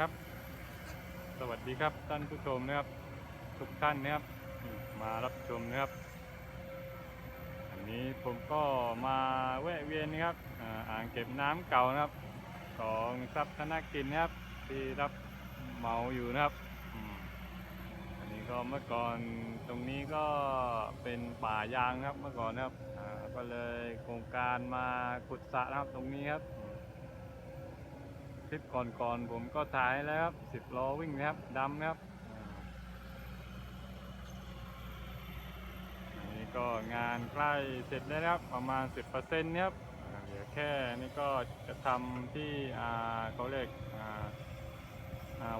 ครับ สวัสดีครับท่านผู้ชมนะครับ ทุกท่านนะครับ มารับชมนะครับ อันนี้ผมก็มาแวะเวียนนะครับอ่างเก็บน้ำเก่านะครับ ของทรัพย์ธนกินนะครับ ที่รับเหมาอยู่นะครับอันนี้ก็เมื่อก่อนตรงนี้ก็เป็นป่ายางครับเมื่อก่อนนะครับก็เลยโครงการมาขุดสระนะครับตรงนี้ครับ คลิปก่อนๆผมก็ถ่ายแล้วครับสิบล้อวิ่งนะครับดำนะครับอันนี้ก็งานใกล้เสร็จแล้วครับประมาณ 10%นะครับเหลือแค่นี้ก็จะทำที่อาเขาเรียก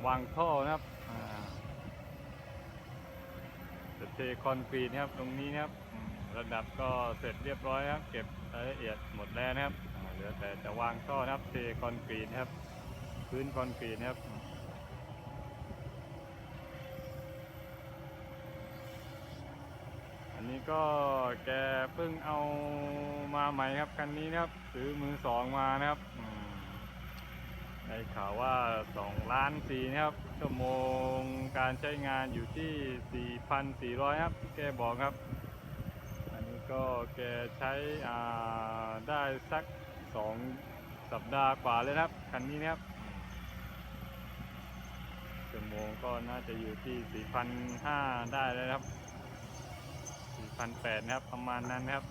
วางท่อนะครับจะเทคอนกรีตนะครับตรงนี้นะครับระดับก็เสร็จเรียบร้อยครับ เก็บรายละเอียดหมดแล้วนะครับเหลือแต่จะวางท่อนะครับเทคอนกรีตครับ พื้นคอนกรีตนะครับอันนี้ก็แกเพิ่งเอามาใหม่ครับคันนี้นะครับซื้อมือสองมานะครับอืมได้ข่าวว่า2ล้านสี่นะครับ ชั่วโมงการใช้งานอยู่ที่ 4,400 ครับ แกบอกครับ อันนี้ก็แกใช้ได้สัก 2 สัปดาห์กว่าเลยครับ คันนี้นะครับ โมงก็น่าจะอยู่ที่ 4,500 ได้เลยนะครับ 4,800 นะครับ ประมาณนั้นนะครับ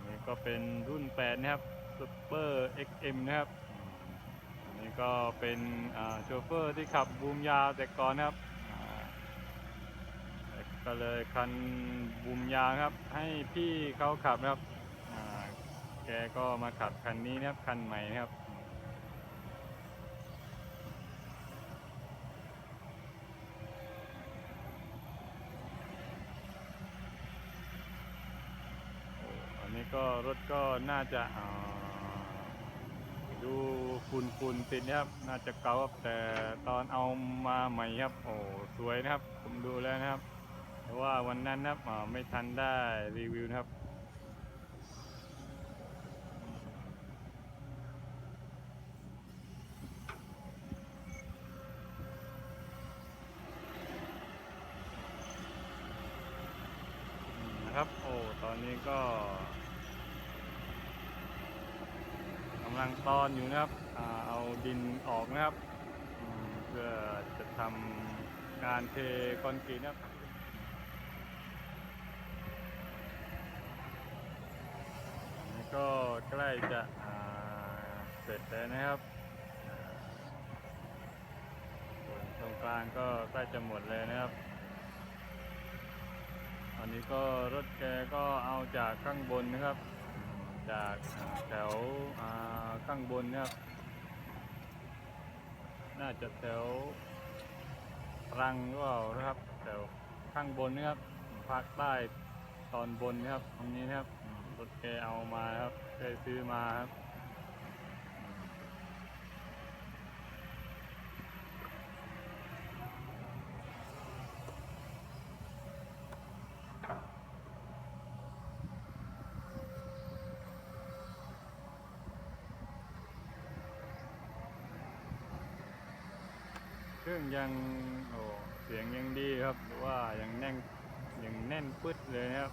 นนี้ก็เป็นรุ่น 8 นะครับ Super XM นะครับอืมอันนี้ก็เป็นโชเฟอร์ที่ขับบูมยาวแต่ก่อนนะครับ ก็เลยคันบูมยาวครับ ให้พี่เขาขับนะครับ แกก็มาขับคันนี้นะครับ คันใหม่นะครับ โอ้อันนี้ ก็รถก็น่าจะดูฝุ่นฝุ่นๆติดนะครับ น่าจะเก่าครับแต่ตอนเอามาใหม่ครับ โอ้สวยนะครับ ผมดูแล้วนะครับ แต่ว่าวันนั้นนะครับไม่ทันได้รีวิวนะครับนะครับ โอ้ ตอนนี้ก็กำลังตอนอยู่นะครับเอาดินออกนะครับเพื่อจะทำการเทคอนกรีตนะครับอันนี้ก็ใกล้จะเสร็จแล้วนะครับส่วนตรงกลางก็ใกล้จะหมดเลยนะครับอันนี้ก็รถแกก็เอาจากข้างบนนะครับ จากแถวข้างบนเนี่ยน่าจะแถวรังหรือเปล่านะครับแถวข้างบนนะครับภาคใต้ตอนบนนะครับตรงนี้นะครับรถแกเอามาครับแกซื้อมาครับ เครื่องยังโอ้เสียงยังดีครับหรือว่ายังแน่นยังแน่นปึ๊ดเลยนะครับ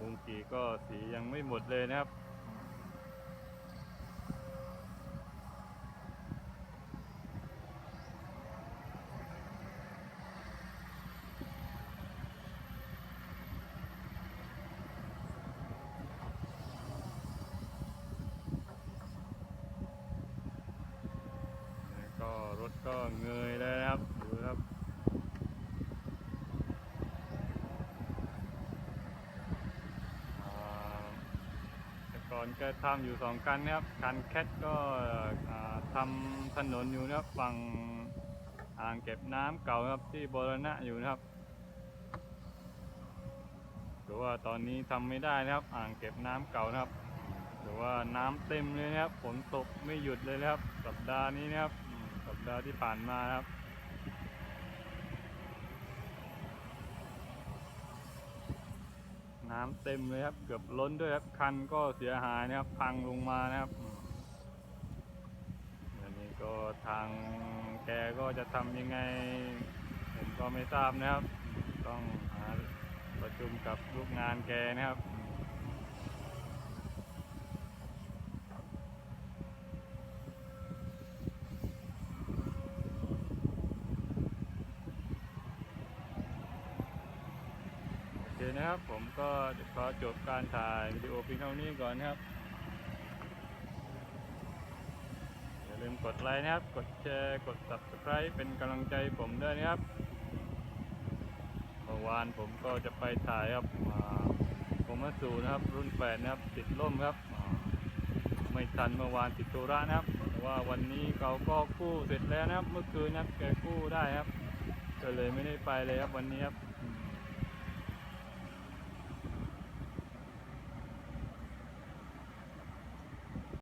วงกีก็สียังไม่หมดเลยนะครับ แล้วก็ร ถก็เงยแล้วนะครับดูครับแต่ก่อนก็ทำอยู่สองคันนะครับคันแคทก็ทำถนนอยู่นะครับฝั่งอ่างเก็บน้ำเก่าครับที่บรณะอยู่นะครับแต่ว่าตอนนี้ทำไม่ได้นะครับ อ่างเก็บน้ำเก่านะครับหรือว่าน้ำเต็มเลยนะครับฝนตกไม่หยุดเลยนะครับ สัปดาห์นี้นะครับ ดาห์ที่ผ่านมาครับ น้ำเต็มเลยครับ เกือบล้นด้วยครับ คันก็เสียหายนะครับ พังลงมานะครับอืมก็ทางแกก็จะทำยังไง ผมก็ไม่ทราบนะครับ ต้องหาประชุมกับลูกงานแกนะครับ นะครับ ผมก็ขอจบการถ่ายวิดีโอเพียงเท่านี้ก่อนนะครับ อย่าลืมกดไลค์นะครับ กดแชร์ กด subscribe เป็นกำลังใจผมด้วยนะครับเมื่อวานผมก็จะไปถ่ายครับผมมาสู่นะครับ รุ่นแปดนะครับ ติดล่มครับ ไม่ทันเมื่อวานติดตุระนะครับแต่ว่าวันนี้เขาก็กู้เสร็จแล้วนะครับ เมื่อคืนนะครับแกกู้ได้ครับ ก็เลยไม่ได้ไปเลยครับวันนี้ครับ